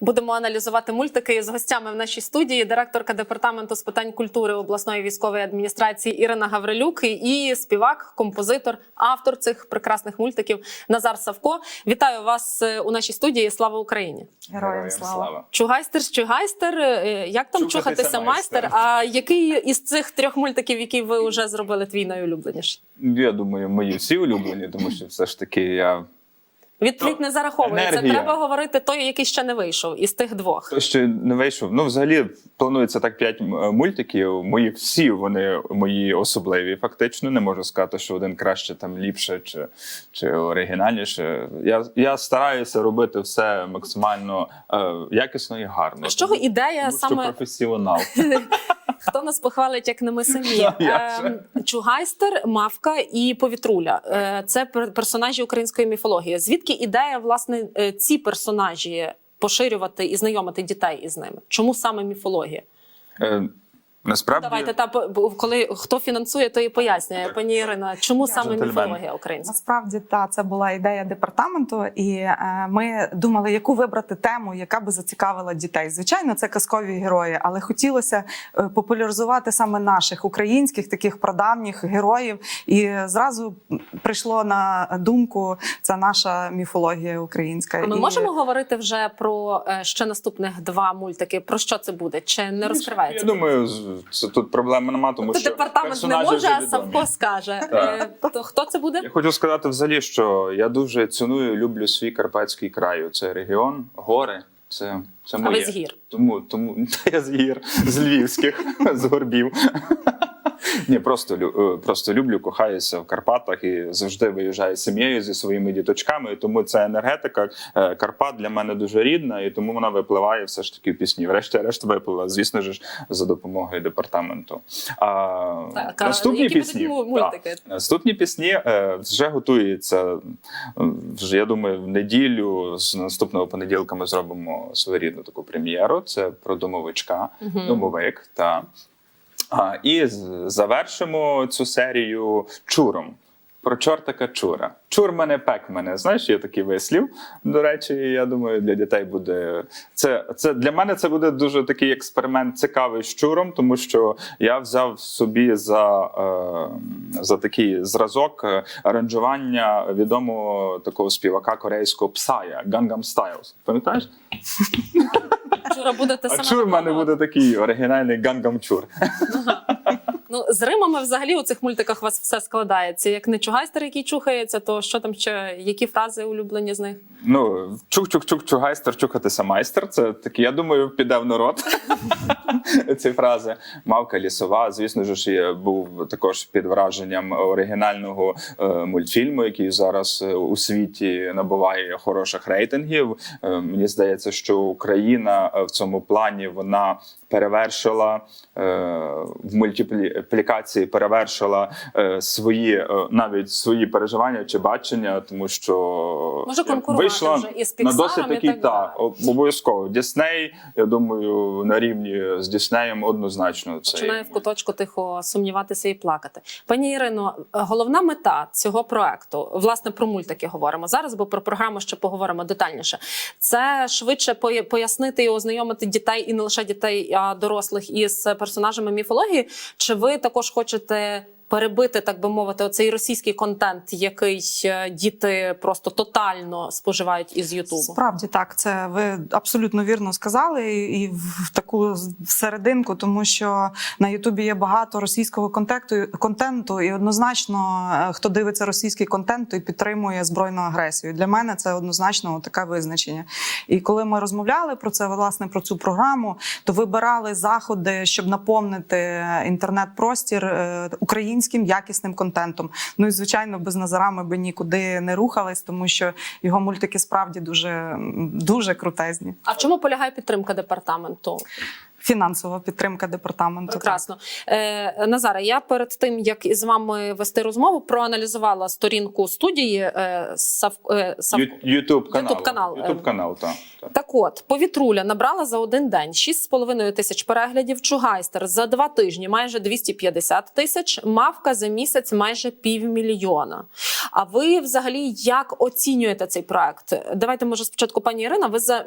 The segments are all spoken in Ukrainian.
Будемо аналізувати мультики з гостями в нашій студії. Директорка департаменту з питань культури обласної військової адміністрації Ірина Гаврилюк і співак, композитор, автор цих прекрасних мультиків Назар Савко. Вітаю вас е, у нашій студії. Слава Україні! Героям слава. Чугайстер з чугайстер. Е, Як там Чухатися чухатися майстер? майстер. А який із цих трьох мультиків, які ви вже зробили, твій найулюбленіший? Я думаю, мої всі улюблені, тому що все ж таки я Відпліт не зараховується. енергія. Треба говорити той, який ще не вийшов із тих двох. то ще не вийшов. Ну, взагалі, планується так п'ять мультиків. Мої всі вони мої особливі. Фактично, не можу сказати, що один краще там ліпше чи, чи оригінальніше. Я, я стараюся робити все максимально е, якісно і гарно. З чого ідея тому що саме професіонал. хто нас похвалить, як не ми самі? Ем, Чугайстер, Мавка і Повітруля. Е, Це пер- персонажі української міфології. Звідки ідея власне е, ці персонажі поширювати і знайомити дітей із ними? Чому саме міфологія? Насправді Давайте та по- коли хто фінансує, то і пояснює. Пані Ірина, чому саме міфологія українська? Насправді та це була ідея департаменту, і е, ми думали, яку вибрати тему, яка би зацікавила дітей. Звичайно, це казкові герої, але хотілося е, популяризувати саме наших українських таких прадавніх героїв. І зразу прийшло на думку це наша міфологія українська. А ми І- можемо говорити вже про е, ще наступних два мультики. Про що це буде? Чи не розкривається? Я думаю, це тут проблеми нема, тому То що департамент не може, а. Савко скаже. Е, То хто це буде? Я хочу сказати взагалі, що я дуже ціную, люблю свій карпатський край. Це регіон, гори. Це, це А ви з гір? Тому, тому та я з гір, з львівських, з горбів. Ні, просто, е, просто люблю, кохаюся в Карпатах і завжди виїжджаю з сім'єю зі своїми діточками. І тому ця енергетика е, Карпат для мене дуже рідна, і тому вона випливає все ж таки в пісні. Врешті-решт виплила, звісно ж, за допомогою департаменту. А, Так, наступні які пісні мультики? Так. Наступні пісні е, вже готуються. Вже я думаю, в неділю з наступного понеділка ми зробимо своєрідну таку прем'єру. Це про домовичка, Мгм. домовик. Та. А, і завершимо цю серію чуром. Про чортика чура. Чур мене пек мене. Знаєш, є такий вислів. До речі, я думаю, для дітей буде це. Це для мене це буде дуже такий експеримент цікавий з чуром, тому що я взяв собі за, е, за такий зразок е, аранжування відомого такого співака корейського псая Gangnam Style. Пам'ятаєш? Чура буде те А чур в мене буде такий оригінальний гангамчур. чур. Ну з римами взагалі у цих мультиках у вас все складається. Як не чугайстер, який чухається, то що там ще які фрази улюблені з них? Ну, чук-чук-чук, чугайстер, чухатися майстер. Це такі, я думаю, піде в народ. Ці фрази. Мавка лісова. Звісно ж, я був також під враженням оригінального е, мультфільму, який зараз е, у світі набуває хороших рейтингів. Е, мені здається, що Україна в цьому плані вона перевершила е, в мультиплікації, перевершила е, свої е, навіть свої переживання чи бачення, тому що Може конкурувати вийшла вже із на досить такий так та обов'язково. Дісней, я думаю, на рівні з Діснеєм однозначно це Починає в куточку тихо сумніватися і плакати. Пані Ірино, головна мета цього проекту, власне, про мультики говоримо зараз, бо про програму ще поговоримо детальніше. Це швидше поя- пояснити і ознайомити дітей, і не лише дітей, а дорослих із персонажами міфології. Чи ви також хочете? Перебити, так би мовити, оцей російський контент, який е, діти просто тотально споживають із Ютубу. Справді так, це ви абсолютно вірно сказали, і в таку серединку, тому що на Ютубі є багато російського контенту, контенту, і однозначно, е, хто дивиться російський контент, той підтримує збройну агресію. Для мене це однозначно таке визначення. І коли ми розмовляли про це, власне про цю програму, то вибирали заходи, щоб наповнити інтернет-простір е, українським якісним контентом. Ну і звичайно, без Назара ми би нікуди не рухались, тому що його мультики справді дуже, дуже крутезні. А в чому полягає підтримка департаменту? Фінансова підтримка департаменту. Прекрасно. Е, Назаре, я перед тим, як із вами вести розмову, проаналізувала сторінку студії е, Сав, е, Сав... Ютуб канал. YouTube канал, е. Ютуб канал, так. так. Так от, повітруля набрала за один день 6,5 тисяч переглядів, Чугайстер за два тижні майже 250 тисяч, Мавка за місяць майже півмільйона. А ви взагалі як оцінюєте цей проект? Давайте, може, спочатку, пані Ірина, ви за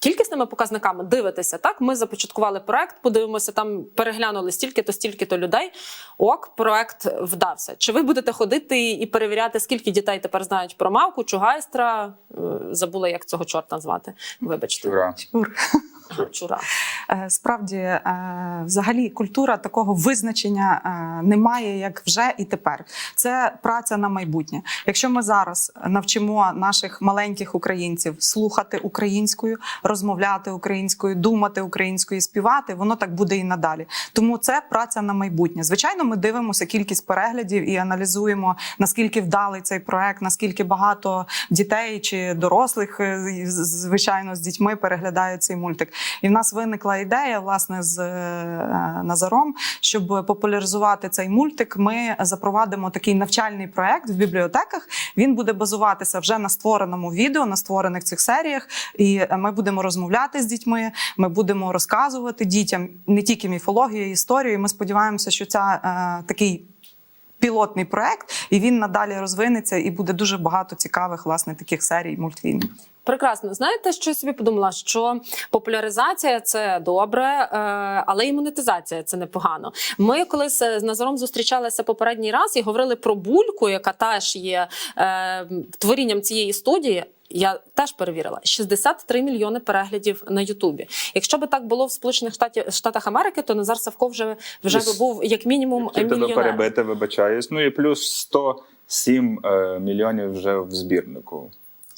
кількісними показниками дивитеся, так ми започаткували проект, подивимося, там переглянули стільки-то, стільки-то людей. Ок, проект вдався. Чи ви будете ходити і перевіряти, скільки дітей тепер знають про мавку, чугайстра? Е, Забула, як цього чорта назвати. Вибачте, Ура. Чур. чура. Е, Справді, е, взагалі, культура такого визначення немає, як вже і тепер. Це праця на майбутнє. Якщо ми зараз навчимо наших маленьких українців слухати українською, розмовляти українською, думати українською, співати, воно так буде і надалі. Тому це праця на майбутнє. Звичайно, ми дивимося кількість переглядів і аналізуємо наскільки вдалий цей проект, наскільки багато дітей чи дорослих, е, звичайно, з дітьми переглядають цей мультик. І в нас виникла ідея власне з е, Назаром, щоб популяризувати цей мультик. Ми запровадимо такий навчальний проект в бібліотеках. Він буде базуватися вже на створеному відео, на створених цих серіях. І е, ми будемо розмовляти з дітьми. Ми будемо розказувати дітям не тільки міфологію, історію. Ми сподіваємося, що ця е, такий. Пілотний проект, і він надалі розвинеться, і буде дуже багато цікавих власне таких серій мультфільмів. Прекрасно, знаєте, що я собі подумала? Що популяризація це добре, е, але і монетизація це непогано. Ми колись з Назаром зустрічалися попередній раз і говорили про бульку, яка теж є е, творінням цієї студії. Я теж перевірила 63 мільйони переглядів на Ютубі. Якщо би так було в Сполучених Штатів Штатах Америки, то Назар Савко вже вже би був як мінімум мільйонер. тебе перебити, вибачаюсь. Ну і плюс 107 е, мільйонів вже в збірнику.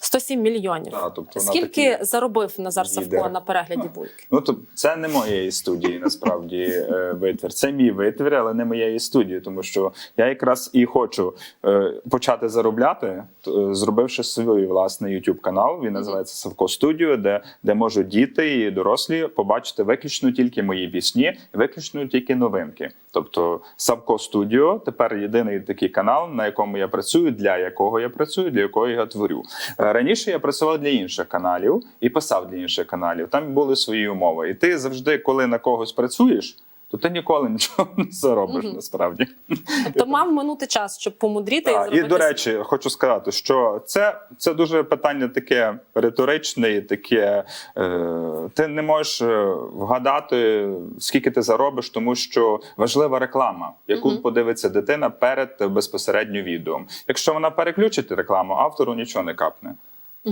107 мільйонів. Та, тобто Скільки такий заробив Назар Савко лідер. на перегляді бульки? Ну то це не моєї студії, насправді е, витвір. Це мій витвір, але не моєї студії, тому що я якраз і хочу е, почати заробляти, е, зробивши свій власний YouTube канал. Він називається Савко Студіо, де, де можуть діти і дорослі побачити виключно тільки мої пісні, виключно тільки новинки. Тобто Савко Студіо тепер єдиний такий канал, на якому я працюю, для якого я працюю, для якого я творю. Раніше я працював для інших каналів і писав для інших каналів. Там були свої умови. І ти завжди, коли на когось працюєш, то ти ніколи нічого не заробиш Мгм. насправді. Тобто мав минути час, щоб помудріти і зробити і до речі, хочу сказати, що це, це дуже питання таке риторичне, таке. Е, ти не можеш е, вгадати, скільки ти заробиш, тому що важлива реклама, яку Мгм. подивиться дитина перед безпосередньо відео. Якщо вона переключить рекламу, автору нічого не капне.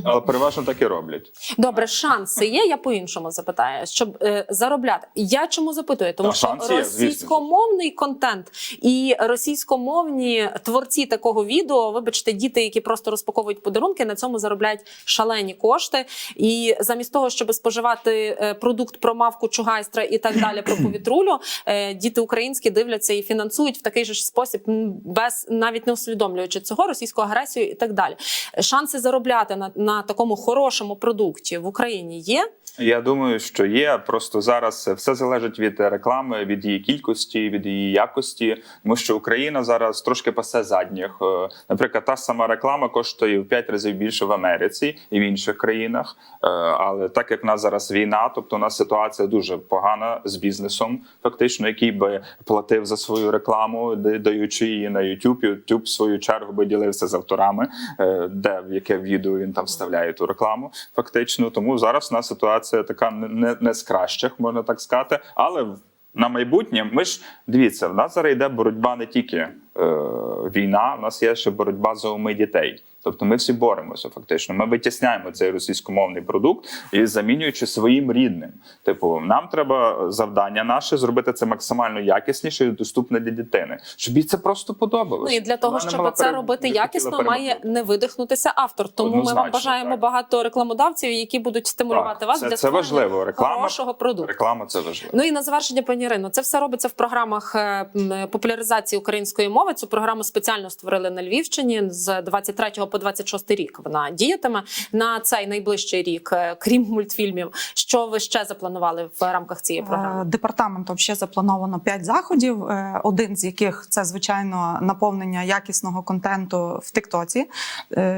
Але переважно так і роблять. Добре, шанси є. Я по-іншому запитаю, щоб е, заробляти. Я чому запитую? Тому Та, що шанси є, російськомовний контент і російськомовні творці такого відео, вибачте, діти, які просто розпаковують подарунки, на цьому заробляють шалені кошти. І замість того, щоб споживати е, продукт про мавку чугайстра і так далі, про повітрулю, е, діти українські дивляться і фінансують в такий же ж спосіб, без навіть не усвідомлюючи цього російську агресію і так далі. Шанси заробляти на, на такому хорошому продукті в Україні є. Я думаю, що є. Просто зараз все залежить від реклами, від її кількості, від її якості. Тому що Україна зараз трошки пасе задніх. Е, Наприклад, та сама реклама коштує в 5 разів більше в Америці і в інших країнах. Е, Але так як в нас зараз війна, тобто у нас ситуація дуже погана з бізнесом, фактично, який би платив за свою рекламу, да- даючи її на YouTube. YouTube, в свою чергу би ділився з авторами, е, де в яке відео він там вставляє ту рекламу. Фактично, тому зараз у нас ситуація така не, не, з кращих, можна так сказати, але. На майбутнє ми ж дивіться, в нас зараз йде боротьба не тільки війна, в нас є ще боротьба за уми дітей. Тобто ми всі боремося, фактично. Ми витісняємо цей російськомовний продукт і замінюючи своїм рідним. Типу, нам треба завдання наше зробити це максимально якісніше і доступне для дитини, щоб їй це просто подобалося. Ну і для того, Вона щоб це пере- робити якісно, має не видихнутися автор. Тому ми вам бажаємо так. багато рекламодавців, які будуть стимулювати Так, вас це- для це важливо. Реклама- хорошого продукту. Реклама це важливо. Ну і на завершення, пані Ірино, це все робиться в програмах е, популяризації української мови. Цю програму спеціально створили на Львівщині з 23 по 26 рік. Вона діятиме на цей найближчий рік, е, крім мультфільмів. Що ви ще запланували в рамках цієї Е, програми? Департаментом ще заплановано 5 заходів. е, Один з яких це звичайно наповнення якісного контенту в Тиктоці,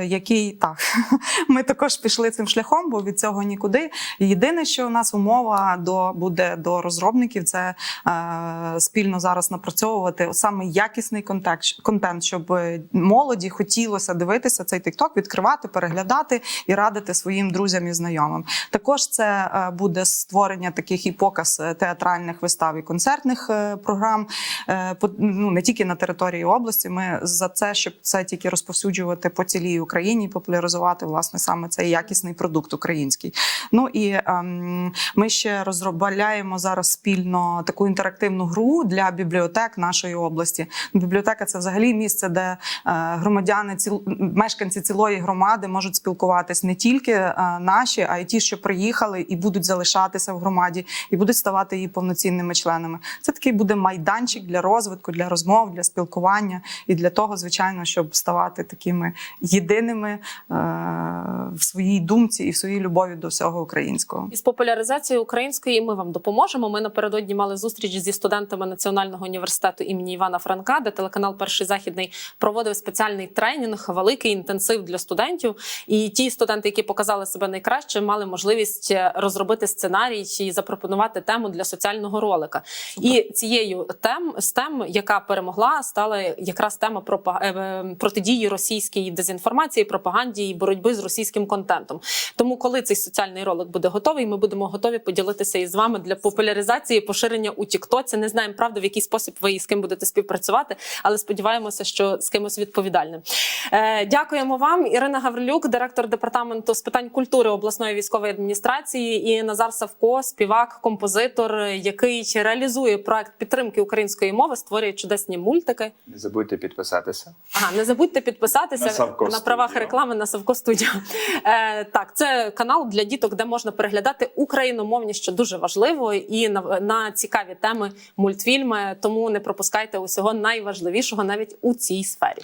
який так ми також пішли цим шляхом, бо від цього нікуди. Єдине, що у нас умова до буде до розробників, це спільно зараз напрацьовувати саме якісний контент. Контент, контент, щоб молоді хотілося дивитися цей TikTok, відкривати, переглядати і радити своїм друзям і знайомим. Також це е, буде створення таких і показ е, театральних вистав і концертних е, програм. Ну не тільки на території області. Ми за це, щоб це тільки розповсюджувати по цілій Україні, популяризувати власне саме цей якісний продукт український. Ну і ем, ми ще розробляємо зараз спільно таку інтерактивну гру для бібліотек нашої області. Бібліотека це взагалі місце, де е, громадяни, мешканці цілої громади можуть спілкуватись не тільки е, наші, а й ті, що приїхали і будуть залишатися в громаді, і будуть ставати її повноцінними членами. Це такий буде майданчик для розвитку, для розмов, для спілкування і для того, звичайно, щоб ставати такими єдиними е, в своїй думці і в своїй любові до всього українського. Із популяризацією української ми вам допоможемо. Ми напередодні мали зустріч зі студентами Національного університету імені Івана Франка, де телеканал Перший західний проводив спеціальний тренінг, великий інтенсив для студентів. І ті студенти, які показали себе найкраще, мали можливість е, розробити сценарій і запропонувати тему для соціального ролика. І цією тем з тем, яка перемогла, стала якраз тема пропа- е, е, протидії російській дезінформації, пропаганді і боротьби з російським контентом. Тому, коли цей соціальний ролик буде готовий, ми будемо готові поділитися із вами для популяризації поширення у Тіктоці. Не знаємо правда, в який спосіб ви і з ким будете співпрацювати, але сподіваємося, що з кимось відповідальним. Е, дякуємо вам, Ірина Гаврилюк, директор департаменту з питань культури обласної військової адміністрації, і Назар Савко, співак, композитор, який реалізує проект підтримки української мови, створює чудесні мультики. Не забудьте підписатися. Ага, не забудьте підписатися На на правах реклами на Савко Студіо. Е, так, це канал для діток, де можна переглядати україномовні, що дуже важливо, і на, на цікаві теми мультфільми. Тому не пропускайте усього найважливішого навіть у цій сфері.